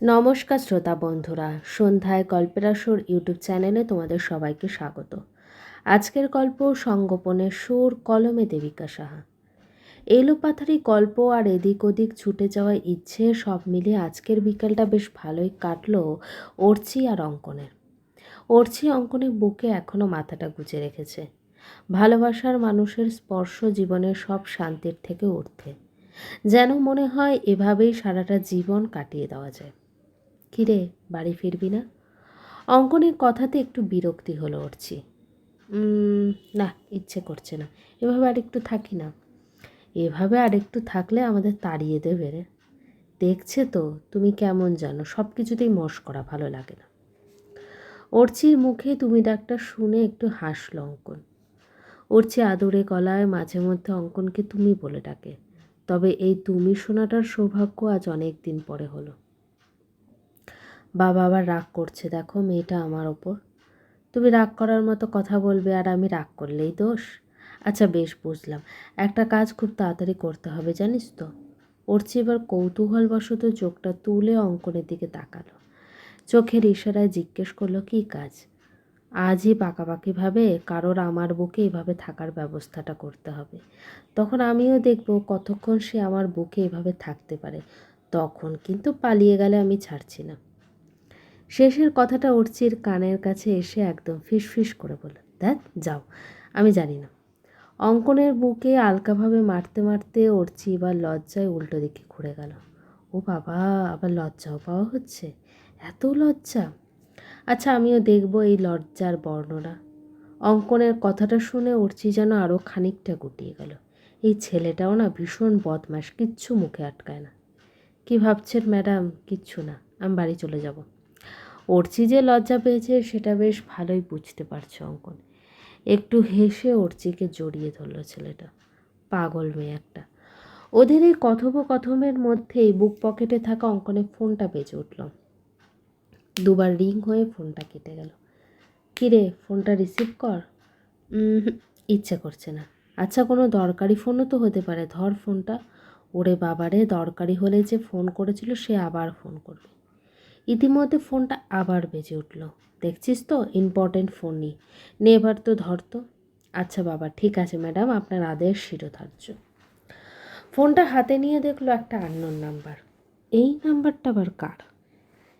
নমস্কার শ্রোতা বন্ধুরা, সন্ধ্যায় গল্পের আসর ইউটিউব চ্যানেলে তোমাদের সবাইকে স্বাগত। আজকের গল্প সঙ্গোপনের সুর কলমে দেবিকা সাহা। এলোপাথারি গল্প আর এদিক ওদিক ছুটে যাওয়া ইচ্ছে সব মিলিয়ে আজকের বিকেলটা বেশ ভালোই কাটলো অর্চি আর অঙ্কনের। অর্চি অঙ্কনের বুকে এখনও মাথাটা গুজে রেখেছে। ভালোবাসার মানুষের স্পর্শ জীবনের সব শান্তির থেকে ঊর্ধ্বে। যেন মনে হয় এভাবেই সারাটা জীবন কাটিয়ে দেওয়া যায়। কিরে বাড়ি ফিরবি না? অঙ্কনের কথাতে একটু বিরক্তি হলো উঠছি না, ইচ্ছে করছে না। এভাবে আর একটু থাকি না। এভাবে আর একটু থাকলে আমাদের তাড়িয়ে দেবে রে। দেখছে তো, তুমি কেমন জানো, সব কিছুতেই মশ করা ভালো লাগে না। অর্চির মুখে তুমি ডাক্তার শুনে একটু হাসল অঙ্কন। অর্চি আদরে গলায় মাঝে মধ্যে অঙ্কনকে তুমি বলে ডাকে। তবে এই তুমি শোনাটার সৌভাগ্য আজ অনেক দিন পরে হলো। বাবা আবার রাগ করছে, দেখো মেয়েটা আমার ওপর। তুমি রাগ করার মতো কথা বলবে আর আমি রাগ করলেই দোষ। আচ্ছা বেশ, বুঝলাম। একটা কাজ খুব তাড়াতাড়ি করতে হবে, জানিস তো? চেয়ে এবার কৌতূহলবশত চোখটা তুলে অঙ্কনের দিকে তাকালো। চোখের ইশারায় জিজ্ঞেস করল, কী কাজ? আজই পাকাপাকিভাবে কারোর আমার বুকে এভাবে থাকার ব্যবস্থাটা করতে হবে। তখন আমিও দেখব কতক্ষণ সে আমার বুকে এভাবে থাকতে পারে। তখন কিন্তু পালিয়ে গেলে আমি ছাড়ছি না। শেষের কথাটা অর্চির কানের কাছে এসে একদম ফিস করে বলল, দেখ, যাও। আমি জানি না। অঙ্কনের বুকে আলকাভাবে মারতে মারতে অর্চি এবার লজ্জায় উল্টো দিকে ঘুরে গেল। ও বাবা, আবার লজ্জাও পাওয়া হচ্ছে? এত লজ্জা? আচ্ছা আমিও দেখব এই লজ্জার বর্ণনা। অঙ্কনের কথাটা শুনে অর্চি যেন আরও খানিকটা গুটিয়ে গেল। এই ছেলেটাও না ভীষণ বদমাস কিচ্ছু মুখে আটকায় না। কি ভাবছেন ম্যাডাম? কিচ্ছু না, আমি বাড়ি চলে যাব। অর্চি যে লজ্জা পেয়েছে, সেটা বেশ ভালোই বুঝতে পারছে অঙ্কন। একটু হেসে অর্চিকে জড়িয়ে ধরল ছেলেটা। পাগল মেয়ে একটা। ওদের এই কথোপকথনের মধ্যেই বুক পকেটে থাকা অঙ্কনের ফোনটা বেজে উঠল। দুবার রিং হয়ে ফোনটা কেটে গেল। কিরে, ফোনটা রিসিভ কর? ইচ্ছে করছে না। আচ্ছা কোনো দরকারি ফোনও তো হতে পারে। ধর ফোনটা। ওরে বাবারে, দরকারি হলে যে ফোন করেছিল, সে আবার ফোন করবে। ইতিমধ্যে ফোনটা আবার বেজে উঠল। দেখছিস তো ইম্পর্টেন্ট ফোন নি এবার তো ধর তো। আচ্ছা বাবা, ঠিক আছে ম্যাডাম আপনার আদেশ শিরোধার্য। ফোনটা হাতে নিয়ে দেখল একটা আন্নোর নাম্বার এই নাম্বারটা আবার কার?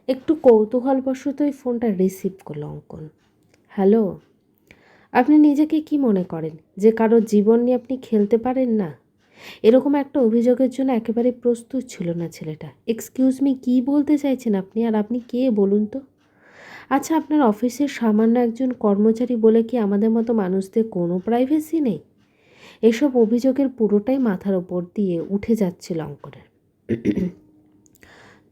একটু কৌতূহলবশতই ফোনটা রিসিভ করল অঙ্কন। হ্যালো আপনি নিজেকে কি মনে করেন? যে কারও জীবন নিয়ে আপনি খেলতে পারেন না? এরকম একটা অভিযোগের জন্য একেবারে প্রস্তুত ছিল না ছেলেটা। এক্সকিউজ মি কী বলতে চাইছেন আপনি? আর আপনি কে বলুন তো? আচ্ছা আপনার অফিসের সামান্য একজন কর্মচারী বলে কি আমাদের মতো মানুষদের কোনো প্রাইভেসি নেই? এসব অভিযোগের পুরোটাই মাথার ওপর দিয়ে উঠে যাচ্ছিল অঙ্কনের।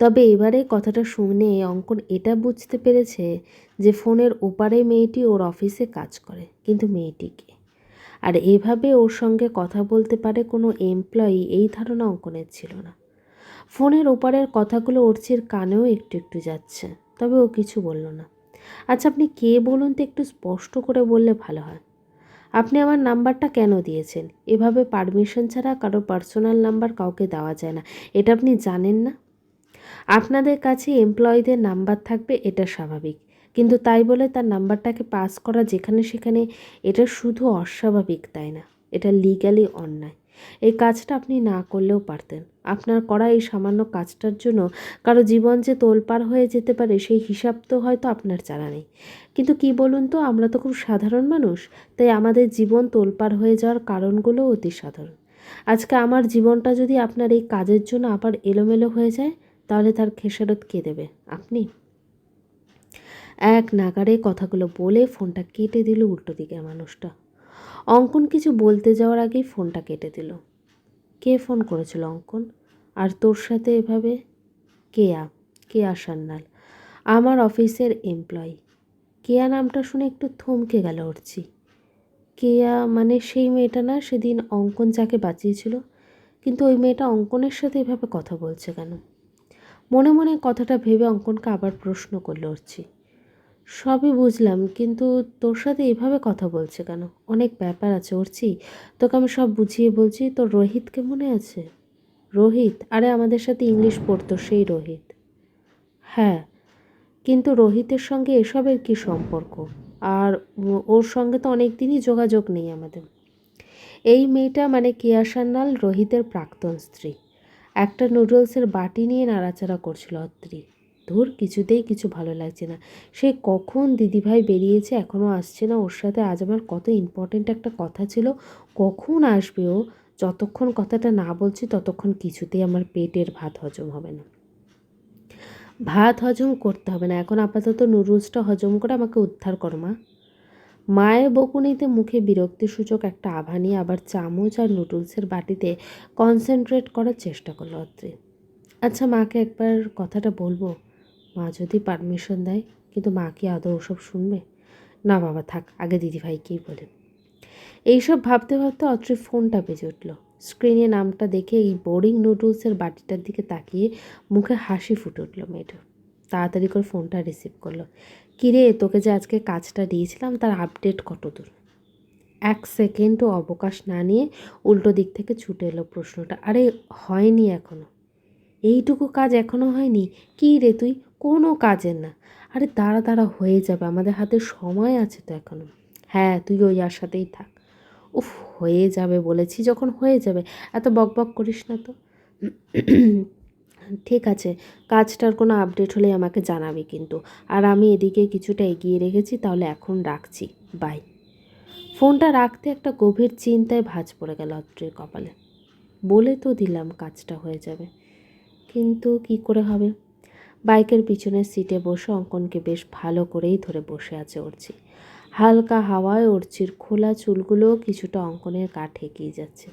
তবে এবারে কথাটা শুনে অঙ্কন এটা বুঝতে পেরেছে যে ফোনের ওপারে মেয়েটি ওর অফিসে কাজ করে, কিন্তু মেয়েটিকে আর এভাবে ওর সঙ্গে কথা বলতে পারে কোনো এমপ্লয়ি এই ধারণা অঙ্কনের ছিল না। ফোনের ওপারের কথাগুলো ওরচির কানেও একটু একটু যাচ্ছে, তবে ও কিছু বলল না। আচ্ছা আপনি কে বলুন তো একটু স্পষ্ট করে বললে ভালো হয়। আপনি আমার নাম্বারটা কেন দিয়েছেন? এভাবে পারমিশন ছাড়া কারও পার্সোনাল নাম্বার কাউকে দেওয়া যায় না, এটা আপনি জানেন না? আপনাদের কাছে এমপ্লয়ীদের নাম্বার থাকবে, এটা স্বাভাবিক। কিন্তু তাই বলে তার নাম্বারটাকে পাস করা যেখানে সেখানে এটা শুধু অস্বাভাবিক, তাই না? এটা লিগালি অন্যায়। এই কাজটা আপনি না করলেও পারতেন। আপনার করা এই সামান্য কাজটার জন্য কারও জীবন যে তোলপাড় হয়ে যেতে পারে, সেই হিসাব তো হয়তো আপনার জানা নেই। কিন্তু কি বলুন তো, আমরা তো খুব সাধারণ মানুষ, তাই আমাদের জীবন তোলপাড় হয়ে যাওয়ার কারণগুলো অতি সাধারণ। আজকে আমার জীবনটা যদি আপনার এই কাজের জন্য আবার এলোমেলো হয়ে যায়, তাহলে তার খেসারত কে দেবে? আপনি? এক নাগারে কথাগুলো বলে ফোনটা কেটে দিল উল্টো দিকের মানুষটা। অঙ্কন কিছু বলতে যাওয়ার আগেই ফোনটা কেটে দিল। কে ফোন করেছিল অঙ্কন? আর তোর সাথে এভাবে? কেয়া? কেয়া সান্নাল আমার অফিসের এমপ্লয়ি। কেয়া নামটা শুনে একটু থমকে গেল উঠছি কেয়া মানে সেই মেয়েটা না, সেদিন অঙ্কন যাকে বাঁচিয়েছিল, কিন্তু ওই মেয়েটা অঙ্কনের সাথে এভাবে কথা বলছে কেন? মনে মনে কথাটা ভেবে অঙ্কনকে আবার প্রশ্ন করলে উঠছি সবই বুঝলাম, কিন্তু তোর সাথে এভাবে কথা বলছে কেন? অনেক ব্যাপার আছে উঠছি তোকে আমি সব বুঝিয়ে বলছি, তোর রোহিতকে মনে আছে? রোহিত? আরে আমাদের সাথে ইংলিশ পড়তো, সেই রোহিত। হ্যাঁ কিন্তু রোহিতের সঙ্গে এসবের কী সম্পর্ক? আর ওর সঙ্গে তো অনেক দিনই যোগাযোগ নেই আমাদের। এই মেয়েটা মানে কেয়া সান্যাল রোহিতের প্রাক্তন স্ত্রী। একটা নুডলসের বাটি নিয়ে নাড়াচাড়া করছিল অত্রি। ধুর কিছুতেই কিছু ভালো লাগছে না। সে কখন দিদিভাই বেরিয়েছে এখনও আসছে না ওর সাথে? আজ আমার কত ইম্পর্টেন্ট একটা কথা ছিল। কখন আসবে ও? যতক্ষণ কথাটা না বলছি ততক্ষণ কিছুতেই আমার পেটের ভাত হজম হবে না। ভাত হজম করতে হবে না। এখন আপাতত নুডলসটা হজম করে আমাকে উদ্ধার করো, মা। মায়ের বকুনিতে মুখে বিরক্তিসূচক একটা আভা নিয়ে আবার চামচ আর নুডলসের বাটিতে কনসেন্ট্রেট করার চেষ্টা করল অত্রি। আচ্ছা মাকে একবার কথাটা বলব? মা যদি পারমিশন দেয়, কিন্তু মা কি আদৌ ওসব শুনবে? না বাবা, থাক, আগে দিদিভাইকেই বলে। এইসব ভাবতে ভাবতে অত্রি ফোনটা বেজে উঠল। স্ক্রিনে নামটা দেখে এই বোরিং নুডলসের বাটিটার দিকে তাকিয়ে মুখে হাসি ফুটে উঠল মেয়েটার। তাড়াতাড়ি করে ফোনটা রিসিভ করল। কিরে, তোকে যে আজকে কাজটা দিয়েছিলাম, তার আপডেট কত দূর এক সেকেন্ডও অবকাশ না নিয়ে উল্টো দিক থেকে ছুটে এলো প্রশ্নটা। আরে, হয়নি এখনও এইটুকু কাজ এখনও হয়নি? কী রে তুই? কোনো কাজের না। আরে দাঁড়া দাঁড়া, হয়ে যাবে। আমাদের হাতে সময় আছে তো এখনও হ্যাঁ তুই ওই আশাতেই থাক। উফ, হয়ে যাবে বলেছি যখন হয়ে যাবে। এত বক বক করিস না তো। ঠিক আছে, কাজটার কোনো আপডেট হলে আমাকে জানাবি কিন্তু। আর আমি এদিকে কিছুটা এগিয়ে রেখেছি, তাহলে এখন রাখছি। বাই। ফোনটা রাখতে একটা গভীর চিন্তায় ভাঁজ পড়ে গেল অত্রির কপালে। বলে তো দিলাম কাজটা হয়ে যাবে। কিন্তু কি করে হবে? বাইকের পিছনের সিটে বসে অঙ্কনকে বেশ ভালো করেই ধরে বসে আছে ওরছি হালকা হাওয়ায় অর্চির খোলা চুলগুলো কিছুটা অঙ্কনের গা ঠেকিয়ে যাচ্ছে।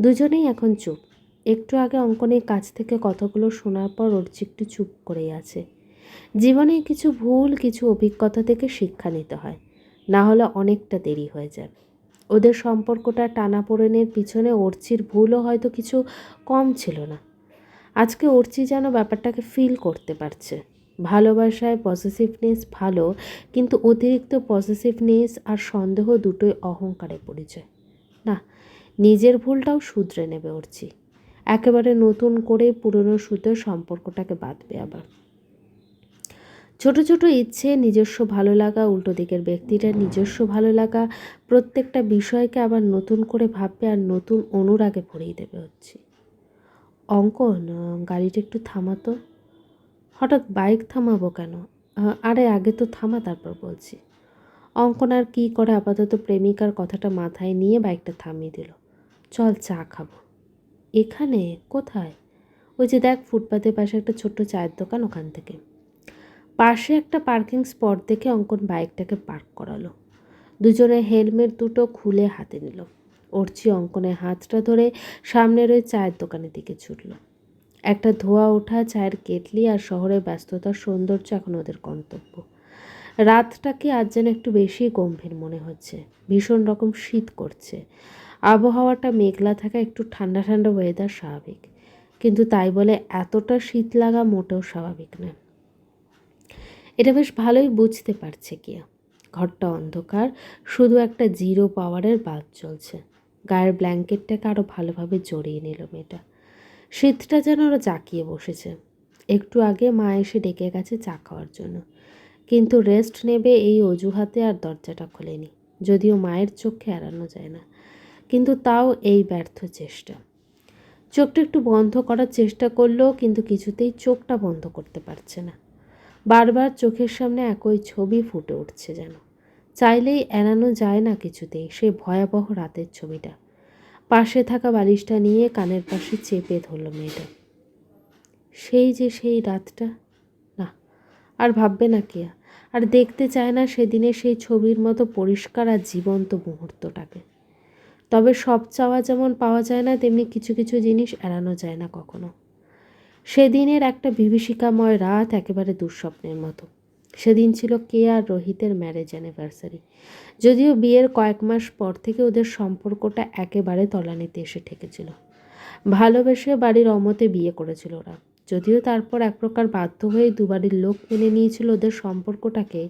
দুজনেই এখন চুপ। একটু আগে অঙ্কনের কাছ থেকে কথাগুলো শোনার পর ওরচি একটু চুপ করেই আছে। জীবনে কিছু ভুল, কিছু অভিজ্ঞতা থেকে শিক্ষা নিতে হয়। না হলে অনেকটা দেরি হয়ে যায়। ওদের সম্পর্কটা টানাপোড়েনের পিছনে অর্চির ভুলও হয়তো কিছু কম ছিল না। আজকে অর্চি যেন ব্যাপারটাকে ফিল করতে পারছে। ভালোবাসায় পজিটিভনেস ভালো, কিন্তু অতিরিক্ত পজিটিভনেস আর সন্দেহ দুটোই অহংকারে পরিচয়। না, নিজের ভুলটাও শুধরে নেবে অর্চি। একেবারে নতুন করে পুরনো সুতো সম্পর্কটাকে বাঁধবে আবার। ছোট ছোট ইচ্ছে, নিজস্ব ভালো লাগা, উল্টো দিকের ব্যক্তিটার নিজস্ব ভালো লাগা, প্রত্যেকটা বিষয়কে আবার নতুন করে ভাববে আর নতুন অনুরাগে ভরিয়ে দেবে হচ্ছে অঙ্কন গাড়িটা একটু থামাতো হঠাৎ বাইক থামাবো কেন? আরে আগে তো থামা, তারপর বলছি। অঙ্কন আর কী করে আপাতত প্রেমিকার কথাটা মাথায় নিয়ে বাইকটা থামিয়ে দিল। চল চা খাব। এখানে? কোথায়? ওই যে দেখ, ফুটপাতের পাশে একটা ছোট্ট চায়ের দোকান ওখান থেকে। পাশে একটা পার্কিং স্পট দেখে অঙ্কন বাইকটাকে পার্ক করালো। দুজনে হেলমেট দুটো খুলে হাতে নিল। অর্চি অঙ্কনের হাতটা ধরে সামনের ওই চায়ের দোকানের দিকে ছুটল। একটা ধোয়া ওঠা চায়ের কেটলি আর শহরের ব্যস্ততার সৌন্দর্য এখন ওদের গন্তব্য। রাতটাকে আজ যেন একটু বেশি গম্ভীর মনে হচ্ছে। ভীষণ রকম শীত করছে। আবহাওয়াটা মেঘলা থাকা একটু ঠান্ডা ঠান্ডা ওয়েদার স্বাভাবিক। কিন্তু তাই বলে এতটা শীত লাগা মোটেও স্বাভাবিক নয় এটা বেশ ভালোই বুঝতে পারছে কিয়া ঘরটা অন্ধকার, শুধু একটা জিরো পাওয়ারের বাল্ব চলছে গায়ের ব্ল্যাঙ্কেটটাকে আরও ভালোভাবে জড়িয়ে নিল মেয়েটা। শীতটা যেন আরও জাকিয়ে বসেছে। একটু আগে মা এসে ডেকে গেছে চা খাওয়ার জন্য। কিন্তু রেস্ট নেবে এই অজুহাতে আর দরজাটা খোলেনি। যদিও মায়ের চোখে এড়ানো যায় না। কিন্তু তাও এই ব্যর্থ চেষ্টা। চোখটা একটু বন্ধ করার চেষ্টা করলেও কিন্তু কিছুতেই চোখটা বন্ধ করতে পারছে না। বারবার চোখের সামনে একই ছবি ফুটে উঠছে যেন। চাইলেই এড়ানো যায় না কিছুতেই সে ভয়াবহ রাতের ছবিটা। পাশে থাকা বালিশটা নিয়ে কানের পাশে চেপে ধরল মেয়েটা। সেই যে সেই রাতটা? না, আর ভাববে না কে আর দেখতে চায় না সেদিনে সেই ছবির মতো পরিষ্কার আর জীবন্ত মুহূর্তটাকে। তবে সব চাওয়া যেমন পাওয়া যায় না, তেমনি কিছু কিছু জিনিস এড়ানো যায় না কখনো। সেদিনের একটা বিভীষিকাময় রাত একেবারে দুঃস্বপ্নের মতো। সেদিন ছিল কে আর রোহিতের ম্যারেজ অ্যানিভার্সারি যদিও বিয়ের কয়েক মাস পর থেকে ওদের সম্পর্কটা একেবারে তলানিতে এসে ঠেকেছিল। ভালোবেসে বাড়ির অমতে বিয়ে করেছিল ওরা। যদিও তারপর এক প্রকার বাধ্য হয়ে দুবারের লোক মেনে নিয়েছিল ওদের সম্পর্কটাকে,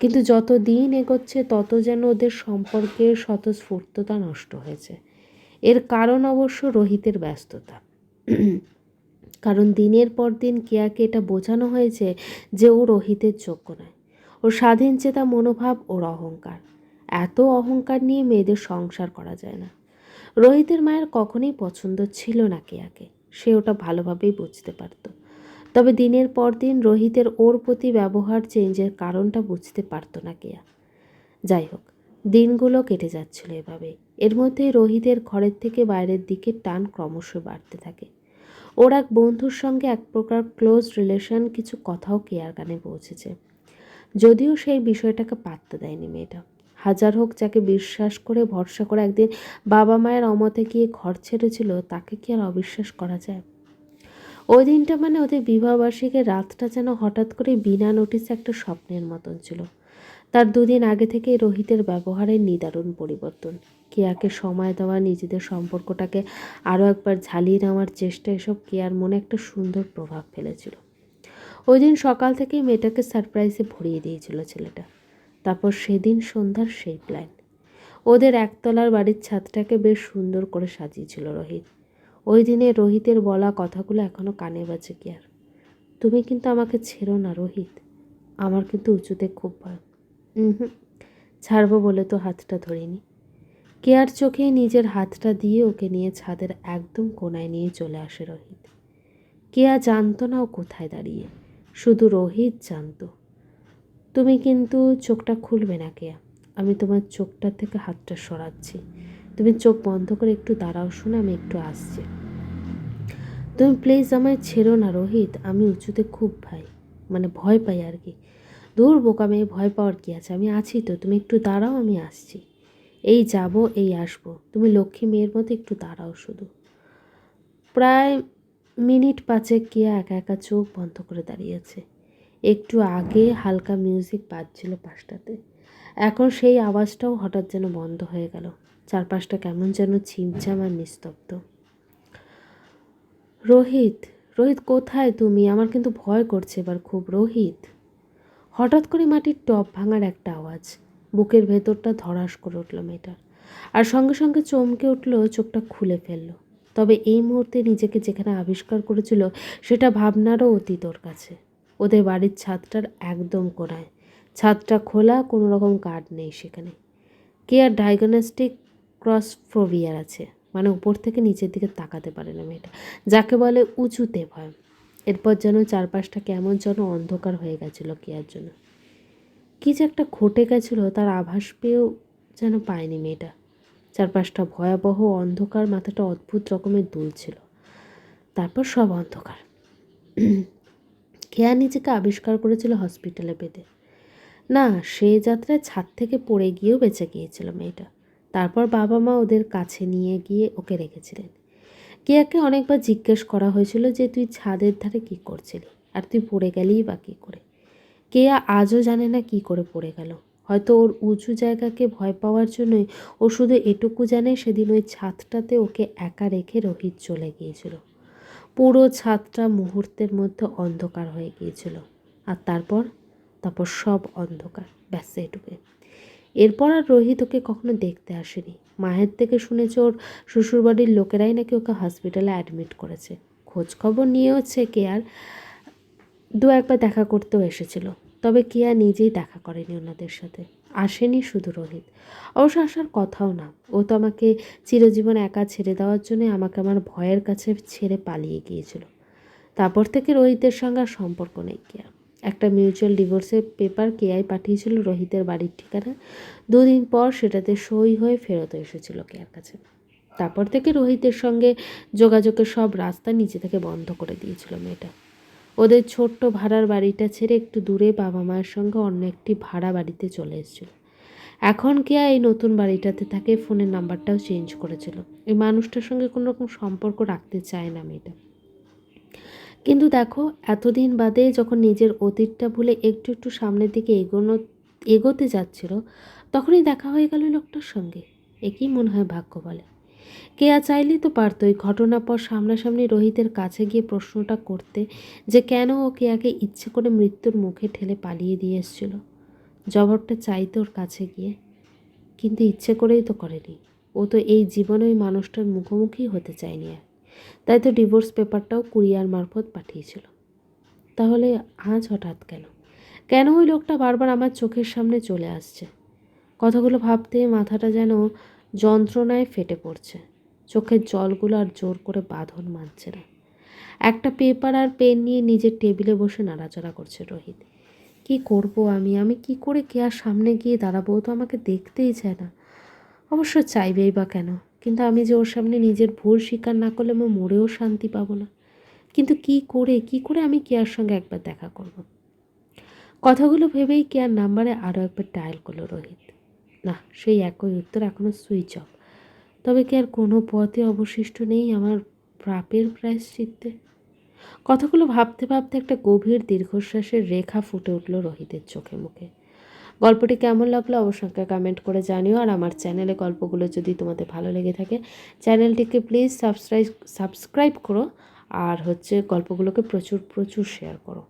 কিন্তু যত দিন এগোচ্ছে তত যেন ওদের সম্পর্কের স্বতঃস্ফূর্ততা নষ্ট হয়েছে। এর কারণ অবশ্য রোহিতের ব্যস্ততা। কারণ দিনের পর দিন কেয়াকে এটা বোঝানো হয়েছে যে ও রোহিতের যোগ্য নয়। ওর স্বাধীন চেতা মনোভাব, ওর অহংকার। এত অহংকার নিয়ে মেয়েদের সংসার করা যায় না। রোহিতের মায়ের কখনোই পছন্দ ছিল না কেয়াকে। সে ওটা ভালোভাবেই বুঝতে পারত। তবে দিনের পর দিন রোহিতের ওর প্রতি ব্যবহার চেঞ্জের কারণটা বুঝতে পারতো না কেয়া। যাই হোক, দিনগুলো কেটে যাচ্ছিল এভাবে এর মধ্যেই রোহিতের ঘরের থেকে বাইরের দিকে টান ক্রমশ বাড়তে থাকে। ওর এক বন্ধুর সঙ্গে এক প্রকার ক্লোজ রিলেশন কিছু কথাও কেয়ার কানে পৌঁছেছে। যদিও সেই বিষয়টাকে পাত্তা দেয়নি মেয়েটা। হাজার হোক যাকে বিশ্বাস করে ভরসা করে একদিন বাবা মায়ের অমতে গিয়ে ঘর ছেড়েছিল, তাকে কি আর অবিশ্বাস করা যায়? ওই দিনটা মানে ওদের বিবাহবার্ষিকের রাতটা যেন হঠাৎ করে বিনা নোটিসে একটা স্বপ্নের মতন ছিল। তার দুদিন আগে থেকেই রোহিতের ব্যবহারের নিদারুণ পরিবর্তন। কেয়াকে সময় দেওয়া, নিজেদের সম্পর্কটাকে আরও একবার ঝালিয়ে নেওয়ার চেষ্টা এসব কেয়ার মনে একটা সুন্দর প্রভাব ফেলেছিল। ওই দিন সকাল থেকে মেয়েটাকে সারপ্রাইজে ভরিয়ে দিয়েছিল ছেলেটা। তারপর সেদিন সন্ধ্যার সেই প্ল্যান ওদের একতলার বাড়ির ছাদটাকে বেশ সুন্দর করে সাজিয়েছিল রোহিত। ওই দিনে রোহিতের বলা কথাগুলো এখনও কানে বাজে কি আর তুমি কিন্তু আমাকে ছেড়ো না রোহিত। আমার কিন্তু উঁচুতে খুব ভয়। হুম, ছাড়বো বলে তো হাতটা ধরিনি। কেয়ার চোখে নিজের হাতটা দিয়ে ওকে নিয়ে ছাদের একদম কোনায় নিয়ে চলে আসে রোহিত। কেয়া জানতো না ও কোথায় দাঁড়িয়ে, শুধু রোহিত জানতো। তুমি কিন্তু চোখটা খুলবে না কেয়া, আমি তোমার চোখটা থেকে হাতটা সরাচ্ছি। তুমি চোখ বন্ধ করে একটু দাঁড়াও শোনো, আমি একটু আসছি। তুমি প্লিজ আমায় ছেড়ো না রোহিত, আমি উঁচুতে খুব ভাই মানে ভয় পাই আর কি। দূর বোকা মেয়ে, ভয় পাওয়ার কি আছে? আমি আছি তো, তুমি একটু দাঁড়াও, আমি আসছি। এই যাব, এই আসব। তুমি লক্ষ্মী মেয়ের মতো একটু দাঁড়াও শুধু। প্রায় মিনিট পাঁচেক কেয়া একা একা চোখ বন্ধ করে দাঁড়িয়েছে। একটু আগে হালকা মিউজিক বাজছিল পাশটাতে এখন সেই আওয়াজটাও হঠাৎ যেন বন্ধ হয়ে গেল। চারপাশটা কেমন যেন ছিমছাম আর নিস্তব্ধ। রোহিত রোহিত কোথায় তুমি? আমার কিন্তু ভয় করছে এবার খুব। রোহিত? হঠাৎ করে মাটির টপ ভাঙার একটা আওয়াজ। বুকের ভেতরটা ধরাস করে উঠল মেয়েটার। আর সঙ্গে সঙ্গে চমকে উঠল, চোখটা খুলে ফেলল। তবে এই মুহূর্তে নিজেকে যেখানে আবিষ্কার করেছিল, সেটা ভাবনারও অতীত ওর কাছে। ওদের বাড়ির ছাদটার একদম কোনায়। ছাদটা খোলা, কোনো রকম কার্ড নেই সেখানে। কে আর ডায়াগনস্টিক ক্রস ফোবিয়ার আছে? মানে উপর থেকে নিচের দিকে তাকাতে পারে না মেয়েটা। যাকে বলে উঁচুতে ভয়। এরপর যেন চারপাশটা কেমন যেন অন্ধকার হয়ে গেছিল কেয়ার জন্য। কী যে একটা ঘটে গেছিল তার আভাস পেয়েও যেন পায়নি মেয়েটা। চারপাশটা ভয়াবহ অন্ধকার, মাথাটা অদ্ভুত রকমের দুলছিল তারপর সব অন্ধকার। খেয়া নিজেকে আবিষ্কার করেছিল হসপিটালে পেতে। না, সে যাত্রায় ছাদ থেকে পড়ে গিয়েও বেঁচে গিয়েছিল মেয়েটা। তারপর বাবা মা ওদের কাছে নিয়ে গিয়ে ওকে রেখেছিলেন। কেয়াকে অনেকবার জিজ্ঞেস করা হয়েছিল যে, তুই ছাদের ধারে কী করছিলি? আর তুই পড়ে গেলেই বা কী করে? কেয়া আজও জানে না কি করে পড়ে গেল। হয়তো ওর উঁচু জায়গাকে ভয় পাওয়ার জন্যই ও শুধু এটুকু জানে সেদিন ওই ছাদটাতে ওকে একা রেখে রোহিত চলে গিয়েছিল। পুরো ছাদটা মুহূর্তের মধ্যে অন্ধকার হয়ে গিয়েছিল। আর তারপর? তারপর সব অন্ধকার। ব্যাস এটুকুই। এরপর আর রোহিত ওকে কখনো দেখতে আসেনি। মায়ের থেকে শুনেছে ওর শ্বশুরবাড়ির লোকেরাই নাকি ওকে হসপিটালে অ্যাডমিট করেছে। খোঁজ খবর নিয়েওছে আর দু একবার দেখা করতেও এসেছিল। তবে কেয়া নিজেই দেখা করেনি ওনাদের সাথে। আসেনি শুধু রোহিত। অবশ্য আসার কথাও না। ও তো আমাকে চিরজীবন একা ছেড়ে দেওয়ার জন্য আমাকে আমার ভয়ের কাছে ছেড়ে পালিয়ে গিয়েছিল। তারপর থেকে রোহিতের সঙ্গে আর সম্পর্ক নেই কেয়া। একটা মিউচুয়াল ডিভোর্সের পেপার কেয়াই পাঠিয়েছিল রোহিতের বাড়ির ঠিকানা। দুদিন পর সেটাতে সই হয়ে ফেরত এসেছিল কেয়ার কাছে। তারপর থেকে রোহিতের সঙ্গে যোগাযোগের সব রাস্তা নিচে থেকে বন্ধ করে দিয়েছিল মেয়েটা। ওদের ছোট্ট ভাড়ার বাড়িটা ছেড়ে একটু দূরে বাবা মায়ের সঙ্গে অন্য একটি ভাড়া বাড়িতে চলে এসেছিল। এখন কেয়া এই নতুন বাড়িটাতে থাকে ফোনের নাম্বারটাও চেঞ্জ করেছিল। এই মানুষটার সঙ্গে কোনো রকম সম্পর্ক রাখতে চায় না মেয়েটা। কিন্তু দেখো, এতদিন বাদে যখন নিজের অতীতটা ভুলে একটু একটু সামনের দিকে এগোনো, এগোতে যাচ্ছিল, তখনই দেখা হয়ে গেল লোকটার সঙ্গে। একই মনে হয় ভাগ্য বলে? কেয়া চাইলেই তো পারতো ওই ঘটনার পর সামনাসামনি রোহিতের কাছে গিয়ে প্রশ্নটা করতে যে কেন ও কেয়াকে ইচ্ছে করে মৃত্যুর মুখে ঠেলে পালিয়ে দিয়ে এসেছিল। জবাবটা চাইতো ওর কাছে গিয়ে। কিন্তু ইচ্ছে করেই তো করেনি। ও তো এই জীবনে ওই মানুষটার মুখোমুখি হতে চায়নি আর। তাই তো ডিভোর্স পেপারটাও কুরিয়ার মারফত পাঠিয়েছিল। তাহলে আজ হঠাৎ কেন? কেন ওই লোকটা বারবার আমার চোখের সামনে চলে আসছে? কথাগুলো ভাবতে মাথাটা যেন যন্ত্রণায় ফেটে পড়ছে। চোখের জলগুলো আর জোর করে বাঁধন মানছে না। একটা পেপার আর পেন নিয়ে নিজের টেবিলে বসে নাড়াচাড়া করছে রোহিত। কি করব আমি? আমি কি করে কেয়ার সামনে গিয়ে দাঁড়াবো? তো আমাকে দেখতেই চায় না। অবশ্য চাইবেই বা কেন? কিন্তু আমি যে ওর সামনে নিজের ভুল স্বীকার না করলে আমি মরেও শান্তি পাবো না। কিন্তু কি করে? কি করে আমি কেয়ার সঙ্গে একবার দেখা করব। কথাগুলো ভেবেই কেয়ার নাম্বারে আরও একবার ডায়াল করল রোহিত। না, সেই একই উত্তর এখনও সুইচ অফ। তবে কি আর কোনো পথে অবশিষ্ট নেই আমার প্রাপের প্রায়শ্চিত্তে? কথাগুলো ভাবতে ভাবতে একটা গভীর দীর্ঘশ্বাসের রেখা ফুটে উঠল রোহিতের চোখে মুখে। গল্পটি কেমন লাগল অবশ্যই কমেন্ট করে জানিও আর আমার চ্যানেলে গল্পগুলো যদি তোমাদের ভালো লেগে থাকে চ্যানেলটিকে প্লিজ সাবস্ক্রাইব সাবস্ক্রাইব করো আর হচ্ছে গল্পগুলোকে প্রচুর প্রচুর শেয়ার করো।